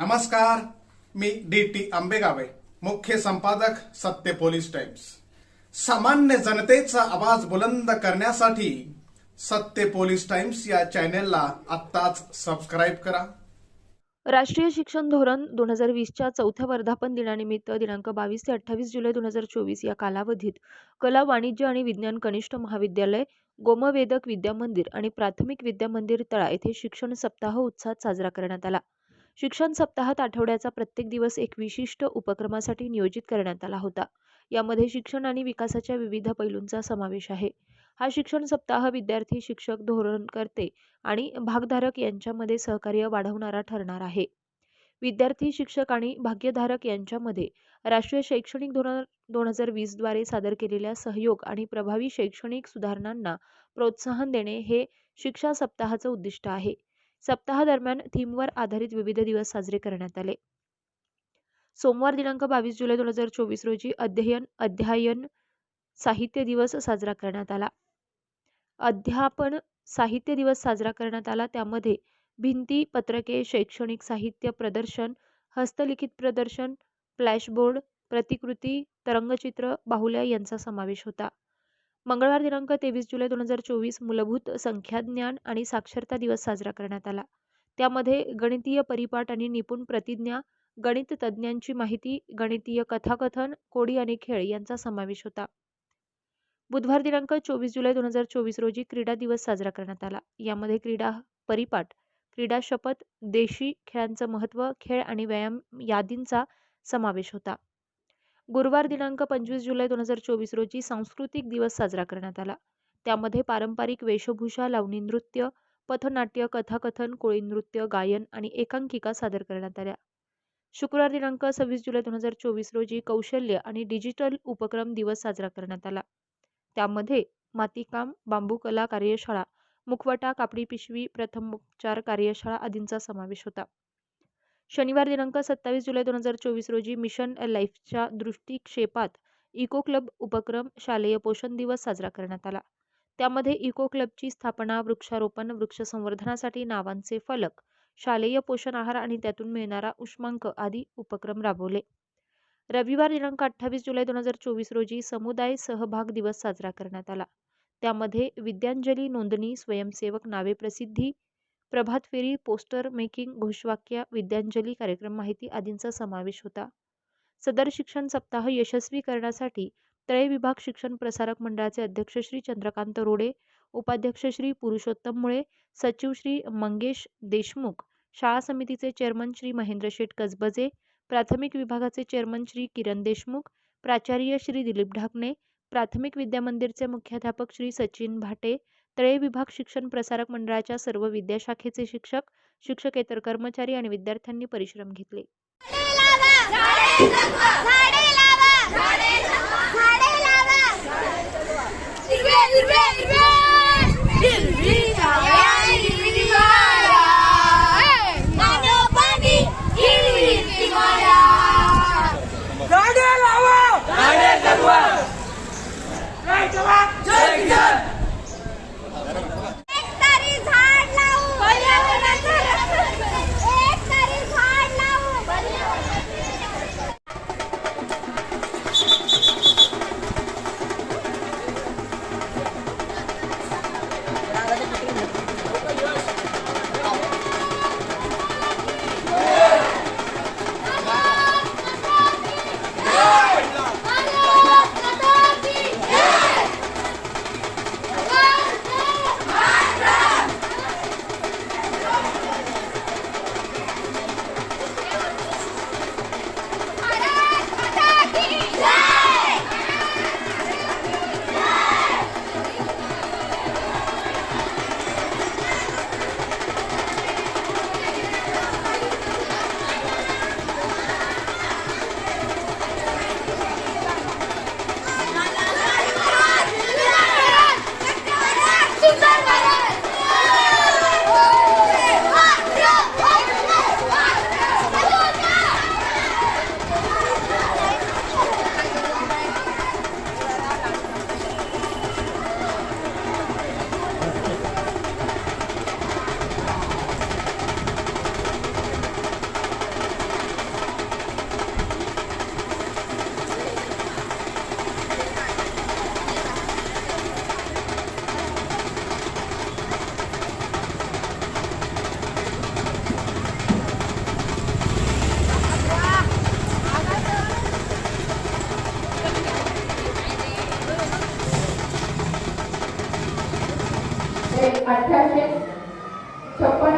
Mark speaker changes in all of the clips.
Speaker 1: नमस्कार मी D T आंबेगावे मुख्य संपादक सत्य पोलीस टाइम्स. सामान्य जनतेचा आवाज बुलंद करण्यासाठी सत्य पोलीस टाइम्स या चॅनेलला आत्ताच सबस्क्राईब करा.
Speaker 2: राष्ट्रीय शिक्षण धोरण दोन हजार वीसच्या चौथ्या वर्धापन दिनानिमित्त दिनांक बावीस ते अठ्ठावीस जुलै दोन हजार चोवीस या कालावधीत कला वाणिज्य आणि विज्ञान कनिष्ठ महाविद्यालय गोमवेदक विद्या मंदिर आणि प्राथमिक विद्या मंदिर तळा येथे शिक्षण सप्ताह उत्साहात साजरा करण्यात आला. शिक्षण सप्ताहात आठवड्याचा प्रत्येक दिवस एक विशिष्ट उपक्रमासाठी नियोजित करण्यात आला होता. यामध्ये शिक्षण आणि विकासाच्या विविध पैलूंचा समावेश आहे. हा शिक्षण सप्ताह विद्यार्थी शिक्षक धोरणकर्ते आणि भागधारक यांच्यामध्ये सहकार्य वाढवणारा ठरणार आहे. विद्यार्थी शिक्षक आणि भाग्यधारक यांच्यामध्ये राष्ट्रीय शैक्षणिक धोरण दोन हजार वीसद्वारे सादर केलेल्या सहयोग आणि प्रभावी शैक्षणिक सुधारणांना प्रोत्साहन देणे हे शिक्षा सप्ताहाचं उद्दिष्ट आहे. सप्ताहादरम्यान थीमवर आधारित विविध दिवस साजरे करण्यात आले. सोमवार दिनांक बावीस जुलै दोन हजार चोवीस रोजी अध्ययन अध्यायन साहित्य दिवस साजरा करण्यात आला. अध्यापन साहित्य दिवस साजरा करण्यात आला. त्यामध्ये भिंती पत्रके शैक्षणिक साहित्य प्रदर्शन हस्तलिखित प्रदर्शन फ्लॅशबोर्ड प्रतिकृती तरंगचित्र बाहुल्या यांचा समावेश होता. मंगळवार दिनांक तेवीस जुलै दोन हजार चोवीस मूलभूत संख्याज्ञान आणि साक्षरता दिवस साजरा करण्यात आला. त्यामध्ये गणितीय परिपाठ आणि निपुण प्रतिज्ञा गणित तज्ज्ञांची माहिती गणितीय कथाकथन कोडी आणि खेळ यांचा समावेश होता. बुधवार दिनांक चोवीस जुलै दोन हजार चोवीस रोजी क्रीडा दिवस साजरा करण्यात आला. यामध्ये क्रीडा परिपाठ क्रीडा शपथ देशी खेळांचं महत्त्व खेळ आणि व्यायाम यादींचा समावेश होता. गुरुवार दिनांक पंचवीस जुलै दोन हजार चोवीस रोजी सांस्कृतिक दिवस साजरा करण्यात आला. त्यामध्ये पारंपरिक वेशभूषा लावणी नृत्य पथनाट्य कथाकथन कोळी नृत्य गायन आणि एकांकिका सादर करण्यात आल्या. शुक्रवार दिनांक सव्वीस जुलै दोन हजार चोवीस रोजी कौशल्य आणि डिजिटल उपक्रम दिवस साजरा करण्यात आला. त्यामध्ये मातीकाम बांबूकला कार्यशाळा मुखवटा कापडी पिशवी प्रथमोपचार कार्यशाळा आदींचा समावेश होता. शनिवार दिनांक सत्तावीस जुलै दोन हजार चोवीस रोजी मिशन लाईफच्या दृष्टिक्षेपात इको क्लब उपक्रम शालेय पोषण दिवस साजरा करण्यात आला. त्यामध्ये इको क्लबची स्थापना वृक्षारोपण वृक्ष संवर्धनासाठी नावांचे फलक शालेय पोषण आहार आणि त्यातून मिळणारा उष्मांक आदी उपक्रम राबवले. रविवार दिनांक अठ्ठावीस जुलै दोन हजार चोवीस रोजी समुदाय सहभाग दिवस साजरा करण्यात आला. त्यामध्ये विद्यांजली नोंदणी स्वयंसेवक नावे प्रसिद्धी प्रभात फेरी पोस्टर मेकिंग घोषवाक्य विद्यांजली कार्यक्रम माहिती आदींचा समावेश होता. सदर शिक्षण सप्ताह यशस्वी करण्यासाठी त्रय विभाग शिक्षण प्रसारक मंडळाचे अध्यक्ष श्री चंद्रकांत रोडे उपाध्यक्ष श्री पुरुषोत्तम मुळे सचिव श्री मंगेश देशमुख शाळा समितीचे चेअरमन श्री महेंद्र शेठ कसबजे प्राथमिक विभागाचे चेअरमन श्री किरण देशमुख प्राचार्य श्री दिलीप ढाकणे प्राथमिक विद्यामंदिरचे मुख्याध्यापक श्री सचिन भाटे तळे विभाग शिक्षण प्रसारक मंडळाच्या सर्व विद्याशाखेचे शिक्षक शिक्षकेतर कर्मचारी आणि विद्यार्थ्यांनी परिश्रम घेतले.
Speaker 3: झाडे लावा! झाडे लावा! हिरवे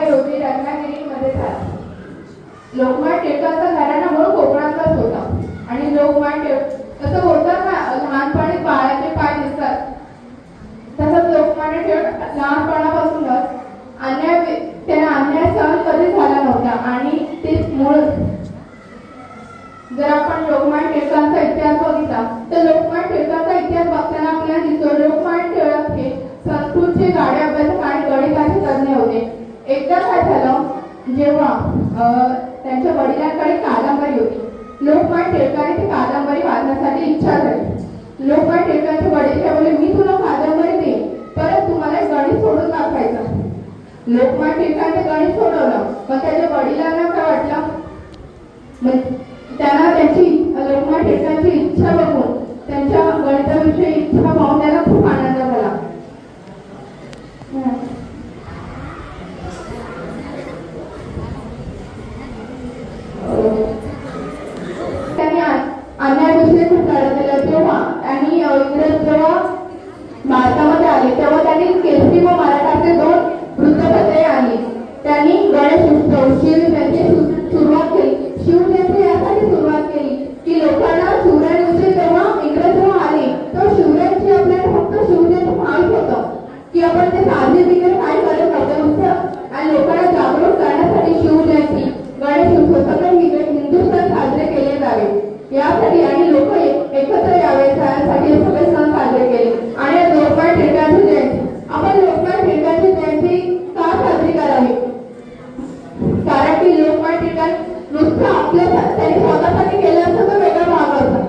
Speaker 3: हे डोंगरी रत्नागिरीमध्ये झाले.
Speaker 4: लोकमान्य टिळकांचा घराणा म्हणून कोकणातलाच होता. आणि लोकमान्य टिळक तसं बोलतात ना लहानपणी बाळाचे पाय दिसतात. तसंच लोकमान्य टिळक लहानपणापासूनच अन्याय त्यांना अन्याय सहन कधी झाला नव्हता. आणि ते मूळ जर आपण लोकमान्य टिळकांचा इतिहास बघितला तर लोकमान्य टिळकांचा इतिहास बघताना आपल्याला दिसतो. लोकमान्य टिळक एकदा काय झालं? जेव्हा त्यांच्या वडिलांकडे कादंबरी होती. लोकमान टिळकाने ती कादंबरी वाचण्यासाठी इच्छा झाली. लोकमान टिळकांचे वडील काय बोलले मी तुला कादंबरी देईन परत तुम्हाला गणित सोडून दाखवायचं. लोकमान टिळकाने गणित सोडवलं. मग त्याच्या वडिलांना काय वाटलं मग त्यांना त्यांची लोकमान्य टिळकांची इच्छा बघून त्यांच्या गणिताविषयी इच्छा पाहून त्याला खूप आनंद झाला हं. त्यांनी आ- अन्यायाविषयी खूप लढा दिला जेव्हा आणि अ, इंग्रज जेव्हा भारतामध्ये आले तेव्हा त्यांनी केसरी व मराठाचे दोन वृत्तपत्रे आणली त्यांनी गणेश उत्सव शिव यांची सु- सुरुवात केली शिव जयंती यासाठी सुरुवात केली की लोकांना शिवरायांविषयी जेव्हा इंग्रज जेव्हा आले तेव्हा शिवरायांची आपल्याला फक्त शिवजयंती माहीत होतं की आपण ते साजरे वगैरे काय करत नव्हतं नुसतं आणि लोकांना जागरूक करण्यासाठी शिवजयंती गणेश उत्सव सगळे हिंदू- हिंदुस्थान साजरे केले जावे यासाठी आणि लोक एकत्र यावे त्यासाठी हे सगळे सण साजरे केले आणि लोकमान्य टिळकांची जयंती आपण लोकमान्य टिळकांची जयंती का साजरी करावी कारण की लोकमान्य टिळक नुसतं आपल्या त्यांनी स्वतःसाठी केलं असतं तर वेगळा भाग असता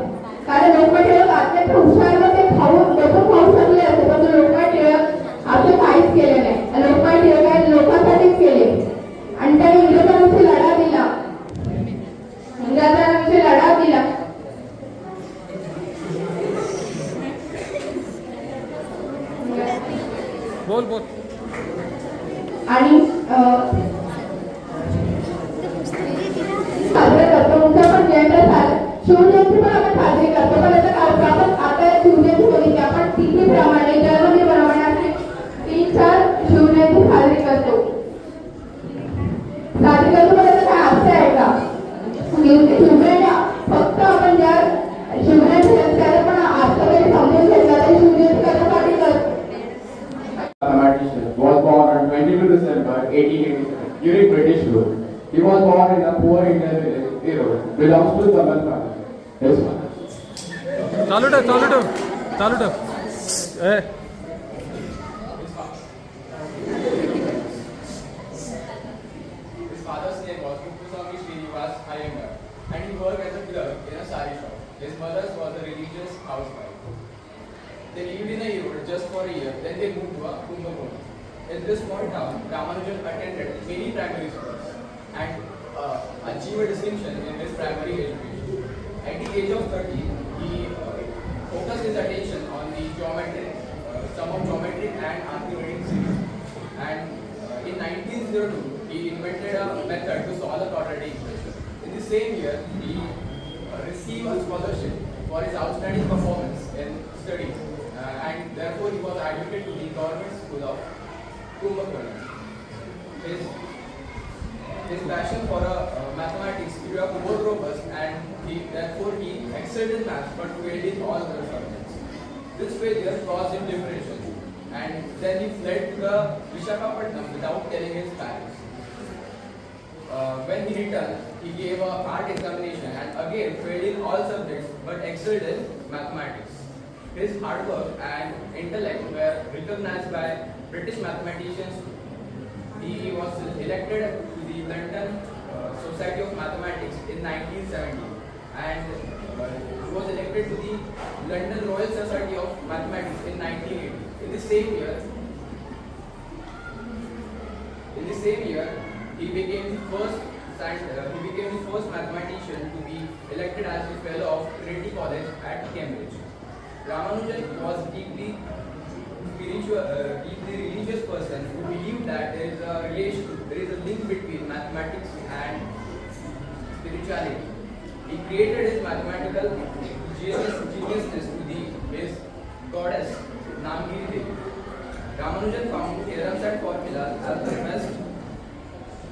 Speaker 4: कारण लोकमान्य टिळक अत्यंत हुशार व ते खाऊन बसून खाऊ शकले असते पण लोकमान्य टिळक असं काहीच केले नाही लोकमान्य टिळकांनी लोकांसाठीच केले आणि त्यांनी इंग्रजांविषयी लढा दिला इंग्रजांविषयी लढा दिला
Speaker 5: बोल बोल
Speaker 4: आणि अं, साजरे करतो तुमचा पण जयंत साज शिवजयंती पण आपण साजरी करतो पण आता आपण आता शिवजयंती आपण तीन चार शिवजयंती साजरी करतो साजरी करतो पण त्याचं काय अर्थ आहे का फक्त आपण ज्या शिवरायांची त्याला पण अर्थ जरी समजून घेतला तरी शिवजयंती करण्यासाठी करतो
Speaker 6: was born on 22 December 1887 during British rule. He was born in a poor Indian village, Erode, belongs to Tamil
Speaker 5: चालू ठेव चालू ठेव चालू ठेव ए
Speaker 7: His father's name was Kuppuswamy Srinivas Iyengar and he worked as a clerk in a sari shop. His mother was a religious housewife. They lived in a Erode just for a year, then they moved to a Kumbakonam. In this small town, Ramanujan attended many primary schools and uh, achieved a distinction in his primary education. At the age of 30, he uh, focused his attention on the geometry, uh, some of geometry and arithmetic series. And uh, in 1902, he invented a method to solve the quadratic equation. In the same year, he received a scholarship for his outstanding performance in studies, uh, and therefore he was admitted to the government school of Kumbakonam. His his passion for uh, mathematics grew up more robust and he, therefore he excelled in maths but failed in all other subjects. This failure caused him depression and then he fled to the Vishakhapatnam without telling his parents. Uh, when he returned, he gave a art examination and again failed in all subjects but excelled in mathematics. His hard work and intellect were recognized by British mathematicians he was elected to the London uh, Society of Mathematics in 1970 and was elected to the London Royal Society of Mathematics in 1980. In the same year, in the same year, he became the first uh, he became the first mathematician to be elected as a fellow of Trinity College at Cambridge. Ramanujan was deeply spiritual, uh, deeply religious person who believed that there is a relation, there is a link between mathematics and spirituality. He created his mathematical genius, geniusness to the his goddess Namgiri Devi. Ramanujan found theorems and formulas as the best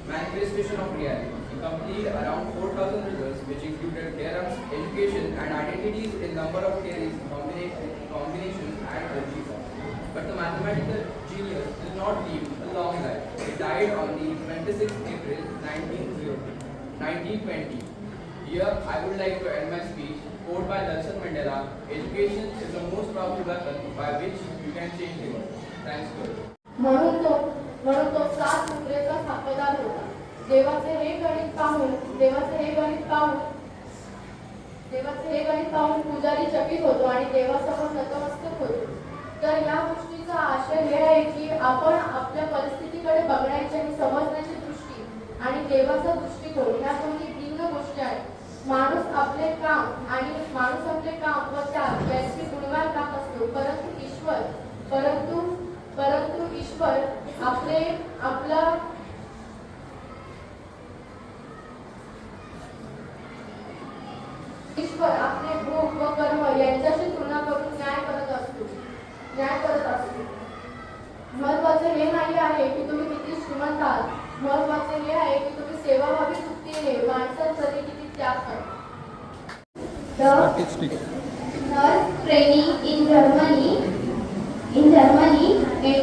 Speaker 7: manifestation of reality. He completed around 4,000 results, which included theorems, education, and identities in number of theories, combina- combinations, and algebra. But the mathematical genius did not live a long life. He died on the 26th April 1902 1920. Here, I would like to end my speech. Quote by Nelson Mandela Education is the most powerful weapon by which you can change the world. Thanks, God.
Speaker 4: म्हणून तो म्हणून तो सात मुद्रेचा सापदार होता देवाचे हे गणित पाहून देवाचे हे गणित पाहून देवाचे हे गणित पाहून पुजारी चकित होतो आणि देवासमोर नतमस्तक होतो तर या गोष्टीचा आशय हे आहे की आपण आपल्या परिस्थितीकडे बघण्याची आणि समजण्याची दृष्टी आणि देवाचा दृष्टिकोन ह्या दोन्ही भिन्न गोष्टी आहेत माणूस आपले काम आणि माणूस आपले काम व त्याग यांची गुणगान काम असतो. परंतु ईश्वर परंतु परंतु ईश्वर आपले आपला ईश्वर आपले भोग व कर्म यांच्याशी तुलना करून न्याय करत असतो. न्याय करत असतो. महत्त्वाचे हे नाही आहे की तुम्ही किती श्रीमंत आहात. महत्त्वाचे हे आहे की तुम्ही सेवाभावी वृत्तीने माणसांसाठी किती
Speaker 5: The
Speaker 3: nurse training in Germany, in Germany, in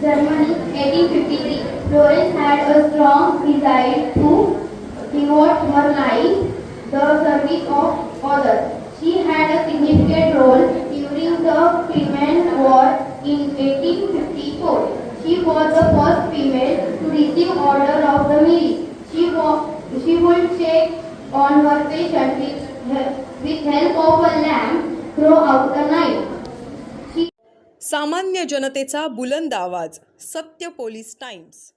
Speaker 3: Germany 1853, Florence had a strong desire to devote her life to the service of others. She had a significant role during the Crimean War in 1854. She was the first female to receive Order of the Merit. She, she would take on her patient with, with help of a lamp throughout the night.
Speaker 8: सामान्य जनतेचा बुलंद आवाज सत्य police times